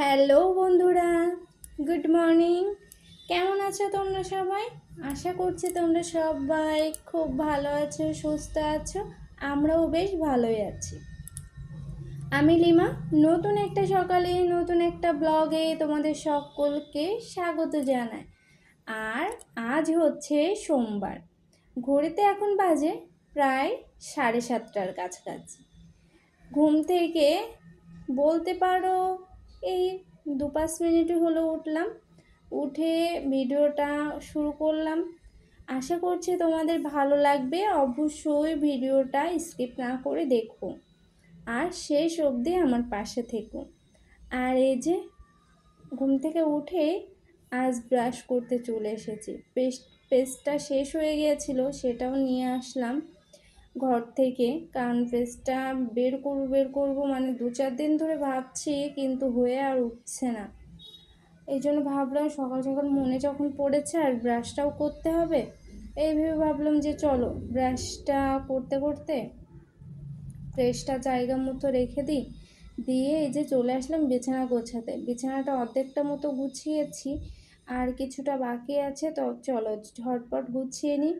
Hello বন্ধুরা, good morning. কেমন আছো তোমরা সবাই? আশা করছি তোমরা সবাই খুব ভালো আছো, সুস্থ আছো, আমরাও বেশ ভালোই আছি। আমি লিমা, নতুন একটা সকালে, নতুন একটা ব্লগে তোমাদের সকলকে স্বাগত জানাই। আর আজ হচ্ছে সোমবার, ঘড়িতে এখন বাজে প্রায় সাড়ে সাতটার কাছাকাছি। ঘুম থেকে বলতে পারো এই দু পাঁচ মিনিট হলো উঠলাম। উঠে ভিডিওটা শুরু করলাম। আশা করছি তোমাদের ভালো লাগবে। অবশ্যই ভিডিওটা স্কিপ না করে দেখো। আর শেষ অবধি আমার পাশে থেকো। আর এই যে ঘুম থেকে উঠে আজ ব্রাশ করতে চলে এসেছি। পেস্ট পেস্টটা শেষ হয়ে গিয়েছিল, সেটাও নিয়ে আসলাম। ঘর থেকে। কারণ পেস্টটা বের করব বের করব মানে দু চার দিন ধরে ভাবছি, কিন্তু হয়ে আর উঠছে না। এই জন্য ভাবলাম সকাল সকাল মনে যখন পড়েছে আর ব্রাশটাও করতে হবে, এই ভেবে ভাবলাম যে চলো ব্রাশটা করতে করতে প্রেসটা জায়গা মতো রেখে দিই। দিয়ে এই যে চলে আসলাম বিছানা গোছাতে। বিছানাটা অর্ধেকটা মতো গুছিয়েছি, আর কিছুটা বাকি আছে, তো চলো ঝটপট গুছিয়ে নিই।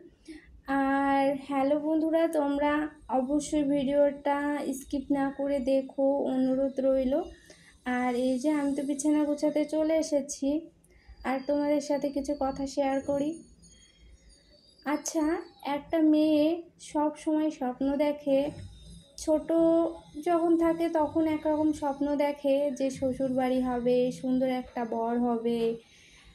আর হ্যালো বন্ধুরা, তোমরা অবশ্যই ভিডিওটা স্কিপ না করে দেখো, অনুরোধ রইল। আর এই যে আমি তো বিছানা গোছাতে চলে এসেছি, আর তোমাদের সাথে কিছু কথা শেয়ার করি। আচ্ছা একটা মেয়ে সব সময় স্বপ্ন দেখে, ছোট যখন থাকে তখন একরকম স্বপ্ন দেখে যে শ্বশুর বাড়ি হবে, সুন্দর একটা বর হবে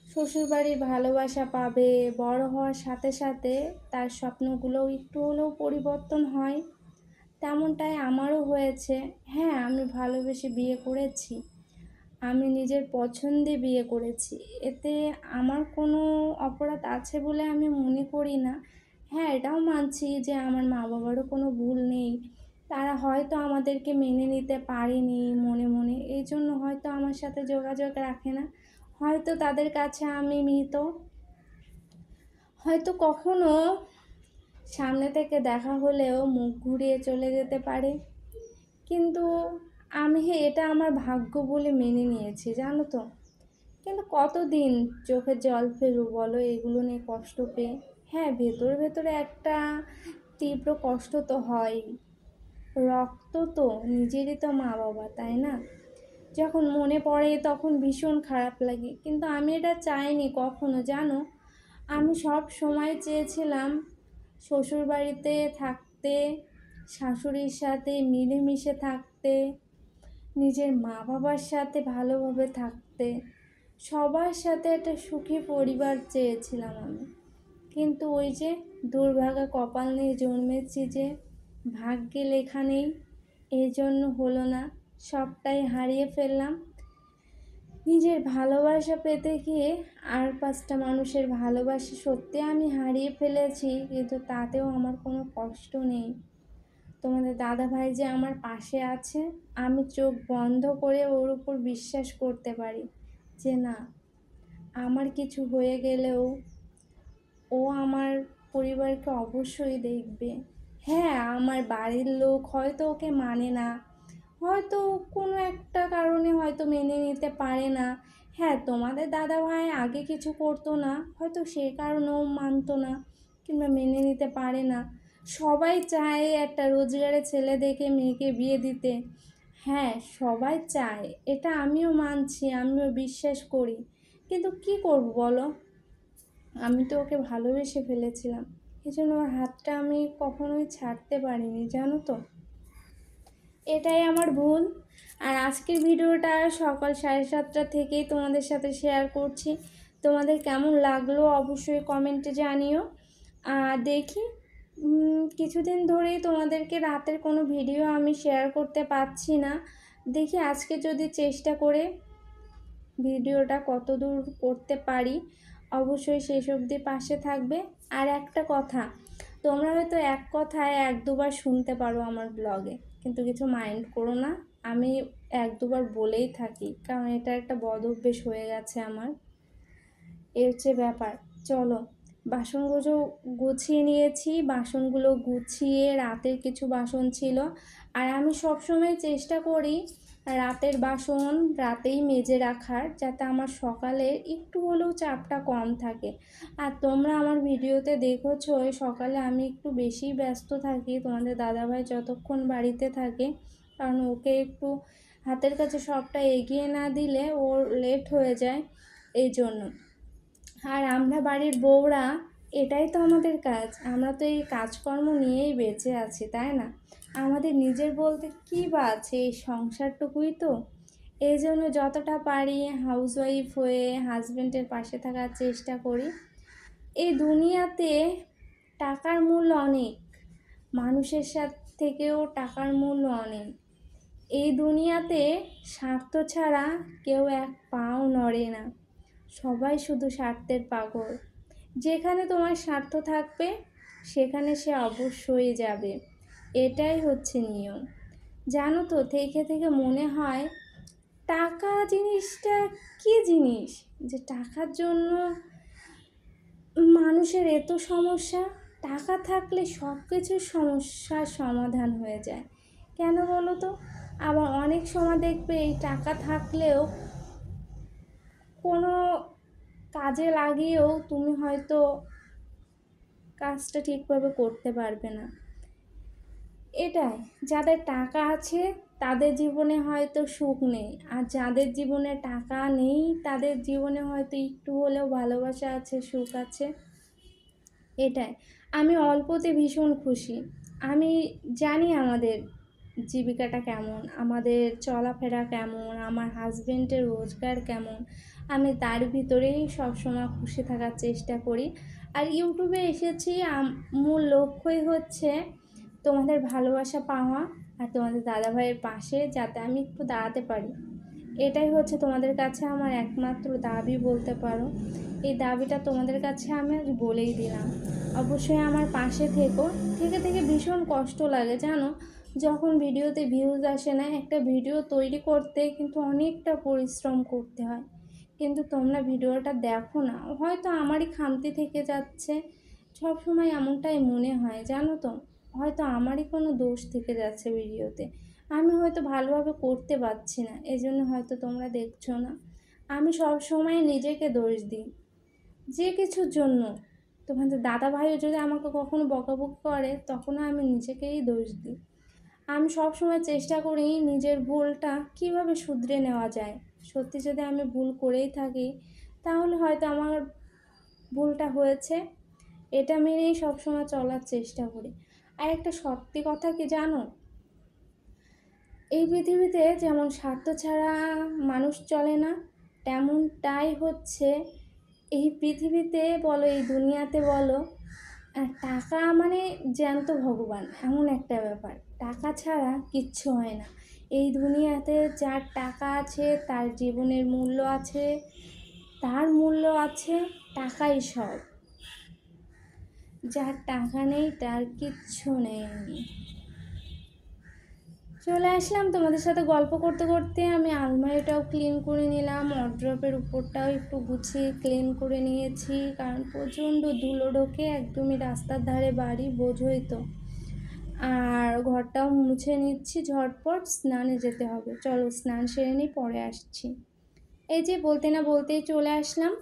শ্বশুরবাড়ির ভালোবাসা পাবে, বড় হওয়ার সাথে সাথে তার স্বপ্নগুলোও একটু হলেও পরিবর্তন হয়। তেমনটাই আমারও হয়েছে। হ্যাঁ আমি ভালোবেসে বিয়ে করেছি। আমি নিজের পছন্দে বিয়ে করেছি। এতে আমার কোনো অপরাধ আছে বলে আমি মনে করি না। হ্যাঁ এটাও মানছি যে আমার মা বাবারও কোনো ভুল নেই। তারা হয়তো আমাদেরকে মেনে নিতে পারেনি মনে মনে। এই জন্য হয়তো আমার সাথে যোগাযোগ রাখে না। হয়তো তাদের কাছে আমি মৃত। হয়তো কখনো সামনে থেকে দেখা হলেও মুখ ঘুরিয়ে চলে যেতে পারে। কিন্তু আমি এটা আমার ভাগ্য বলে মেনে নিয়েছি, জানো তো? কিন্তু কতদিন চোখে জল ফেলব বলো, এগুলো নিয়ে কষ্ট পেয়ে? হ্যাঁ ভেতরে ভেতরে একটা তীব্র কষ্ট তো হয় রক্ত তো নিজেরই তো মা বাবা তাই না? যখন মনে পড়ে তখন ভীষণ খারাপ লাগে। কিন্তু আমি এটা চাইনি কখনো, জানো? আমি সব সময় চেয়েছিলাম শ্বশুরবাড়িতে থাকতে, শাশুড়ির সাথে মিলেমিশে থাকতে, নিজের মা বাবার সাথে ভালোভাবে থাকতে। সবার সাথে একটা সুখী পরিবার চেয়েছিলাম আমি। কিন্তু ওই যে দুর্ভাগা কপাল নিয়ে জন্মেছি যে ভাগ্যে লেখা নেই এই জন্য হলো না। সবটাই হারিয়ে ফেললাম। নিজের ভালোবাসা পেতে গিয়ে আর পাঁচটা মানুষের ভালোবাসা সত্যি আমি হারিয়ে ফেলেছি, কিন্তু তাতেও আমার কোনো কষ্ট নেই। তোমাদের দাদা ভাই যে আমার পাশে আছে, আমি চোখ বন্ধ করে ওর উপর বিশ্বাস করতে পারি যে না, আমার কিছু হয়ে গেলেও ও আমার পরিবারকে অবশ্যই দেখবে। হ্যাঁ আমার বাড়ির লোক হয়তো ওকে মানে না হয়তো কোনো একটা কারণে হয়তো মেনে নিতে পারে না। হ্যাঁ তোমাদের দাদা ভাই আগে কিছু করতো না, হয়তো সে কারণেও মানতো না কিংবা মেনে নিতে পারে না। সবাই চায় একটা রোজগারের ছেলে দেখে মেয়েকে বিয়ে দিতে। হ্যাঁ সবাই চায়, এটা আমিও মানছি, আমিও বিশ্বাস করি। কিন্তু কি করব বলো? আমি তো ওকে ভালোবেসে ফেলেছিলাম। এই জন্য ওর হাতটা আমি কখনোই ছাড়তে পারিনি, জানো তো? এটাই আমার ভুল। আর আজকের ভিডিওটা সকাল সাড়ে সাতটা থেকেই তোমাদের সাথে শেয়ার করছি। তোমাদের কেমন লাগল অবশ্যই কমেন্টে জানিও। আর দেখি কিছুদিন ধরেই তোমাদেরকে রাতের কোনো ভিডিও আমি শেয়ার করতে পারছি না। দেখি আজকে যদি চেষ্টা করে ভিডিওটা কত দূর করতে পারি, অবশ্যই শেষ অবধি পাশে থাকবে। আর একটা কথা, তোমরা হয়তো এক কথায় এক দুবার শুনতে পারো আমার ব্লগে কিন্তু কিছু মাইন্ড করো না। আমি এক দুবার বলেই থাকি, কারণ এটা একটা বদ অভ্যেস হয়ে গেছে আমার। এ হচ্ছে ব্যাপার, চলো। বাসনগুলো গুছিয়ে নিয়েছি, বাসনগুলো গুছিয়ে রাতের কিছু বাসন ছিল। আর আমি সবসময় চেষ্টা করি রাতের বাসন রাতেই মেজে রাখার যাতে আমার সকালে একটু হলেও চাপটা কম থাকে। আর তোমরা আমার ভিডিওতে দেখেছ সকালে আমি একটু বেশি ব্যস্ত থাকি, তোমাদের দাদাভাই যতক্ষণ বাড়িতে থাকে, কারণ ওকে একটু হাতের কাছে সবটা এগিয়ে না দিলে ওর লেট হয়ে যায় এই জন্য। আর আমরা বাড়ির বউরা, এটাই তো আমাদের কাজ, আমরা তো এই কাজকর্ম নিয়েই বেঁচে আছি, তাই না? আমাদের নিজের বলতে কী বা আছে? এই সংসারটুকুই তো। এই জন্য যতটা পারি হাউসওয়াইফ হয়ে হাজব্যান্ডের পাশে থাকার চেষ্টা করি। এই দুনিয়াতে টাকার মূল্য অনেক। মানুষের সাথে থেকেও টাকার মূল্য অনেক। এই দুনিয়াতে স্বার্থ ছাড়া কেউ এক পাও নড়ে না। সবাই শুধু স্বার্থের পাগল। যেখানে তোমার স্বার্থ থাকবে, সেখানে সে অবশ্যই যাবে। এটাই হচ্ছে নিয়ম। জানো তো, থেকে থেকে মনে হয় টাকা জিনিসটা কী জিনিস? যে টাকার জন্য মানুষের এত সমস্যা, টাকা থাকলে সব কিছুর সমস্যার সমাধান হয়ে যায়। কেন বলো তো? আবার অনেক সময় দেখবে এই টাকা থাকলেও কোনো কাজে লাগিয়েও তুমি হয়তো কাজটা ঠিকভাবে করতে পারবে না। এটাই, যাদের টাকা আছে তাদের জীবনে হয়তো সুখ নেই। আর যাদের জীবনে টাকা নেই তাদের জীবনে হয়তো একটু হলেও ভালোবাসা আছে, সুখ আছে। এটাই, আমি অল্পতে ভীষণ খুশি। আমি জানি আমাদের জীবিকাটা কেমন, আমাদের চলাফেরা কেমন, আমার হাজব্যান্ডের রোজগার কেমন। আমি তার ভিতরেই সবসময় খুশি থাকার চেষ্টা করি। আর ইউটিউবে এসেছি মূল লক্ষ্যই হচ্ছে তোমাদের ভালোবাসা পাওয়া আর তোমাদের দাদাভাইয়ের পাশে যাতে আমি একটু দাঁড়াতে পারি। এটাই হচ্ছে তোমাদের কাছে আমার একমাত্র দাবি বলতে পারো। এই দাবিটা তোমাদের কাছে আমি আজ বলেই দিলাম। অবশ্যই আমার পাশে থেকো। থেকে থেকে ভীষণ কষ্ট লাগে, জানো? যখন ভিডিওতে ভিউজ আসে না, একটা ভিডিও তৈরি করতে কিন্তু অনেকটা পরিশ্রম করতে হয়। কিন্তু তোমরা ভিডিওটা দেখো না। হয়তো আমারই খামতি থেকে যাচ্ছে। সব সময় এমনটাই মনে হয়, জানো তো? হয়তো আমারই কোনো দোষ থেকে যাচ্ছে ভিডিওতে। আমি হয়তো ভালোভাবে করতে পারছি না এই জন্য হয়তো তোমরা দেখছ না। আমি সব সময় নিজেকে দোষ দিই, যে কিছুর জন্য। তোমাদের দাদা ভাইও যদি আমাকে কখনো বকাবকি করে, তখনও আমি নিজেকেই দোষ দিই। আমি সব সময় চেষ্টা করি নিজের ভুলটা কীভাবে শুধরে নেওয়া যায়। সত্যি যদি আমি ভুল করেই থাকি, তাহলে হয়তো আমার ভুলটা হয়েছে। এটা মেনেই সবসময় চলার চেষ্টা করি। আর একটা সত্যি কথা কি জানো? এই পৃথিবীতে যেমন স্বার্থ ছাড়া মানুষ চলে না, তেমনটাই হচ্ছে এই পৃথিবীতে বলো, এই দুনিয়াতে বলো টাকা মানে জ্যান্ত ভগবান, এমন একটা ব্যাপার। টাকা ছাড়া কিচ্ছু হয় না। এই দুনিয়াতে যার টাকা আছে, তার জীবনের মূল্য আছে, তার মূল্য আছে টাকাই সব। যার টাকা নেই, তার কিচ্ছু নেই। চলে আসলাম তোমাদের সাথে গল্প করতে করতে। আমি আলমারিটাও ক্লিন করে নিলাম অড্রপের উপরটাও একটু গুছিয়ে ক্লিন করে নিয়েছি, কারণ প্রচণ্ড ধুলো ঢোকে, একদমই রাস্তার ধারে বাড়ি, বোঝই তো। আর ঘরটাও মুছে নিচ্ছি, ঝটপট স্নানে যেতে হবে। চলো স্নান সেরে নিই, পরে আসছি। এই যে বলতে না বলতেই চলে আসলাম,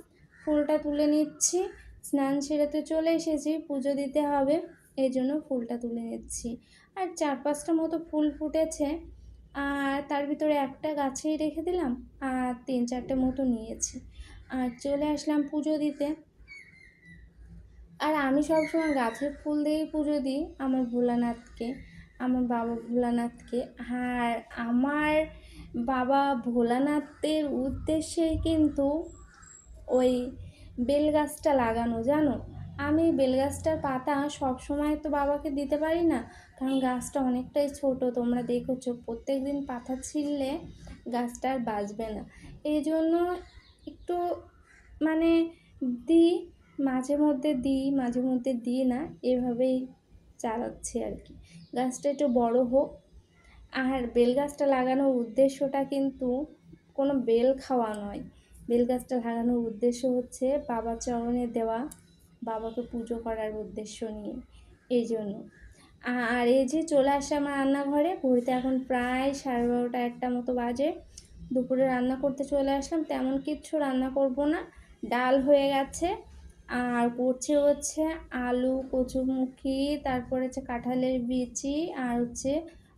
ফুলটা তুলে নিচ্ছি। স্নান সেরে তো চলে এসেছি, পুজো দিতে হবে, এই জন্য ফুলটা তুলে নিচ্ছি। আর চার পাঁচটা মতো ফুল ফুটেছে, আর তার ভিতরে একটা গাছেই রেখে দিলাম, আর তিন চারটে মতো নিয়েছি। আর চলে আসলাম পুজো দিতে। আর আমি সবসময় গাছের ফুল দিয়েই পুজো দিই, আমার ভোলানাথকে, আমার বাবা ভোলানাথকে। আর আমার বাবা ভোলানাথের উদ্দেশ্যেই কিন্তু ওই বেল গাছটা লাগানো, জানো? আমি বেল গাছটার পাতা সব সময় তো বাবাকে দিতে পারি না, কারণ গাছটা অনেকটাই ছোট। তোমরা দেখেছ প্রত্যেক দিন পাতা ছিঁড়লে গাছটা আর বাঁচবে না। এই জন্য একটু মানে দিই, মাঝে মধ্যে দিই, মাঝে মধ্যে দিই না, এভাবেই চালাচ্ছি আর কি। গাছটা একটু বড় হোক। আর বেল গাছটা লাগানোর উদ্দেশ্যটা কিন্তু কোনো বেল খাওয়া নয়। বেল গাছটা লাগানোর উদ্দেশ্য হচ্ছে বাবা চরণে দেওয়া বাবাকে পুজো করার উদ্দেশ্য নিয়ে। এই জন্য। আর এই যে চলে আসে আমার রান্নাঘরে, ঘড়িতে এখন প্রায় সাড়ে বারোটা একটা মতো বাজে। দুপুরে রান্না করতে চলে আসলাম, তেমন কিচ্ছু রান্না করব না। ডাল হয়ে গেছে। আর করছে হচ্ছে আলু, কচুমুখি, তারপরে হচ্ছে কাঁঠালের বিচি, আর হচ্ছে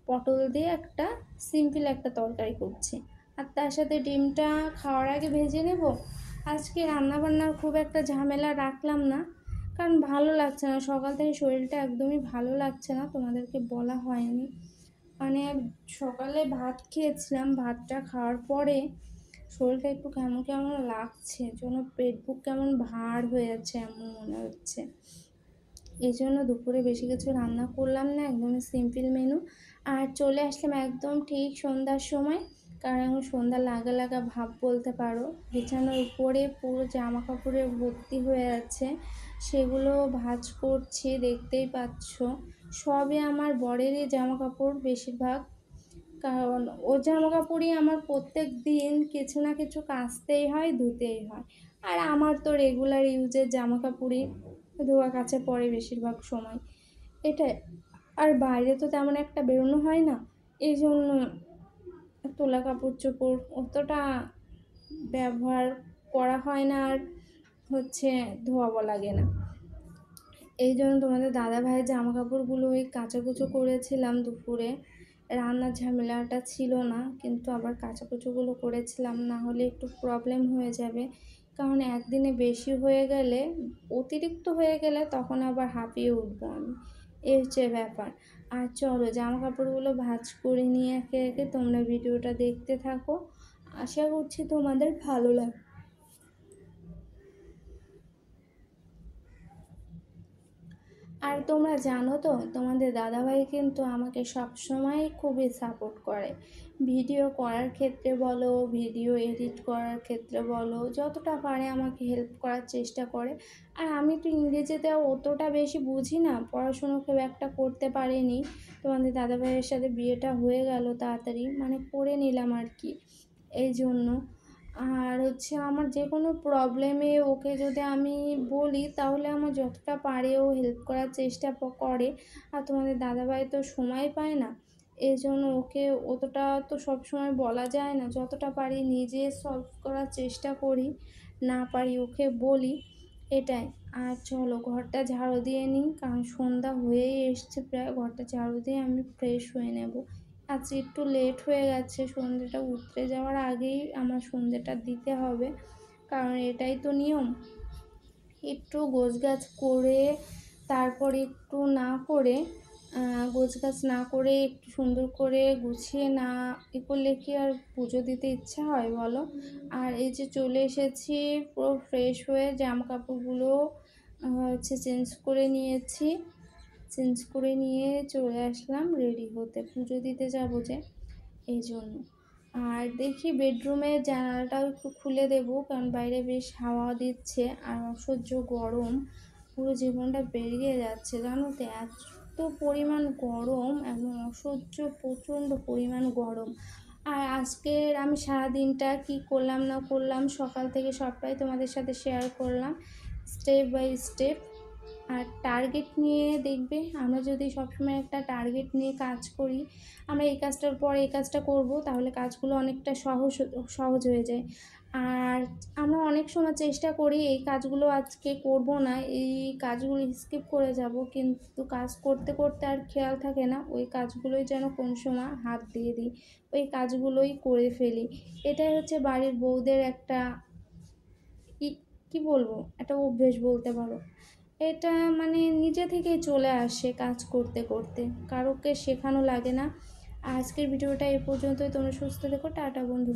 পটল দিয়ে একটা সিম্পল একটা তরকারি করছি। আর তার সাথে ডিমটা খাওয়ার আগে ভেজে নেব। আজকে রান্নাবান্নার খুব একটা ঝামেলা রাখলাম না, কারণ ভালো লাগছে না। সকাল থেকে শরীরটা একদমই ভালো লাগছে না, তোমাদেরকে বলা হয়নি। মানে সকালে ভাত খেয়েছিলাম, ভাতটা খাওয়ার পরে শরীরটা একটু কেমন কেমন লাগছে যেন পেট বুক কেমন ভার হয়ে যাচ্ছে এমন মনে হচ্ছে। এই জন্য দুপুরে বেশি কিছু রান্না করলাম না, একদমই সিম্পল মেনু আর চলে আসলাম একদম ঠিক সন্ধ্যার সময়। কারণ এখন সন্ধ্যা লাগা লাগা ভাব বলতে পারো। বিছানার উপরে পুরো জামা কাপড়ে ভর্তি হয়ে আছে। সেগুলো ভাঁজ করছি, দেখতেই পাচ্ছ। সবে আমার বরেরই জামা কাপড় বেশিরভাগ। কারণ ও জামা কাপড়ই আমার প্রত্যেক দিন কিছু না কিছু কাচতেই হয়, ধুতেই হয়। আর আমার তো রেগুলার ইউজের জামা কাপড়ই ধোয়া কাছে পড়ে বেশিরভাগ সময়। এটা আর বাইরে তো তেমন একটা বেরোনো হয় না। এই জন্য তোলা কাপড় চোপড় অতটা ব্যবহার করা হয় না আর হচ্ছে ধোয়াবো লাগে না। এই জন্য তোমাদের দাদা ভাইয়ের জামা কাপড়গুলো ওই কাচাকুচো করেছিলাম দুপুরে। রান্নার ঝামেলাটা ছিল না, কিন্তু আবার কাচাকুচোগুলো করেছিলাম, না হলে একটু প্রবলেম হয়ে যাবে। কারণ একদিনে বেশি হয়ে গেলে, অতিরিক্ত হয়ে গেলে তখন আবার হাঁপিয়ে উঠবো আমি। এই হচ্ছে ব্যাপার। আর চলো জামা কাপড়গুলো ভাজ করে নিয়ে একে একে তোমরা ভিডিওটা দেখতে থাকো। আশা করছি তোমাদের ভালো লাগবে। আর তোমরা জানো তো, তোমাদের দাদাভাই কিন্তু আমাকে সবসময় খুবই সাপোর্ট করে। ভিডিও করার ক্ষেত্রে বলো ভিডিও এডিট করার ক্ষেত্রে বলো, যতটা পারে আমাকে হেল্প করার চেষ্টা করে। আর আমি তো ইংরেজিতে অতটা বেশি বুঝি না, পড়াশুনো খুব একটা করতে পারিনি। তোমাদের দাদাভাইয়ের সাথে বিয়েটা হয়ে গেল তাড়াতাড়ি মানে করে নিলাম আর কি। এই জন্য আর হচ্ছে আমার যে কোনো প্রবলেমে ওকে যদি আমি বলি, তাহলে আমার যতটা পারে ও হেল্প করার চেষ্টা করে। আর তোমাদের দাদাভাই তো সময় পায় না। এই জন্য ওকে অতটা তো সব সময় বলা যায় না। যতটা পারি নিজে সলভ করার চেষ্টা করি, না পারি ওকে বলি, এটাই। আর চলো ঘরটা ঝাড়ু দিয়ে নিই, কারণ সন্ধ্যা হয়েই এসছে প্রায়। ঘরটা ঝাড়ু দিয়ে আমি ফ্রেশ হয়ে নেব। আজ একটু লেট হয়ে গেছে সন্ধ্যেটা উতরে যাওয়ার আগেই আমার সন্ধ্যেটা দিতে হবে। কারণ এটাই তো নিয়ম। একটু গোছগাছ করে, তারপর একটু না করে গোছগাছ না করে একটু সুন্দর করে গুছিয়ে না এ করলে কি আর পুজো দিতে ইচ্ছা হয় বলো? আর এই যে চলে এসেছি, পুরো ফ্রেশ হয়ে জামা কাপড়গুলো হচ্ছে চেঞ্জ করে নিয়েছি। চেঞ্জ করে নিয়ে চলে আসলাম রেডি হতে পুজো দিতে যাব যে, এই জন্য। আর দেখি বেডরুমের জানালাটাও একটু খুলে দেব, কারণ বাইরে বেশ হাওয়া দিচ্ছে আর অসহ্য গরম। পুরো জীবনটা বেরিয়ে যাচ্ছে, জানো তো? এত পরিমাণ গরম এবং অসহ্য, প্রচণ্ড পরিমাণ গরম। আর আজকের আমি সারাদিনটা কি করলাম, না করলাম, সকাল থেকে সবটাই তোমাদের সাথে শেয়ার করলাম। স্টেপ বাই স্টেপ আর টার্গেট নিয়ে দেখবে, আমরা যদি সবসময় একটা টার্গেট নিয়ে কাজ করি, আমরা এই কাজটার পর এই কাজটা করব, তাহলে কাজগুলো অনেকটা সহজ সহজ হয়ে যায়। আর আমরা অনেক সময় চেষ্টা করি, এই কাজগুলো আজকে করব না, এই কাজগুলো স্কিপ করে যাব, কিন্তু কাজ করতে করতে আর খেয়াল থাকে না, ওই কাজগুলোই যেন কোন সময় হাত দিয়ে দিই, ওই কাজগুলোই করে ফেলি। এটাই হচ্ছে বাড়ির বউদের একটা কি বলব? একটা অভ্যেস বলতে পারো। এটা মানে নিজে থেকেই চলে আসে কাজ করতে করতে। কারোকে শেখানো লাগে না। আজকের ভিডিওটা এ পর্যন্তই। তোমরা সুস্থ থেকো। টাটা বন্ধুরা।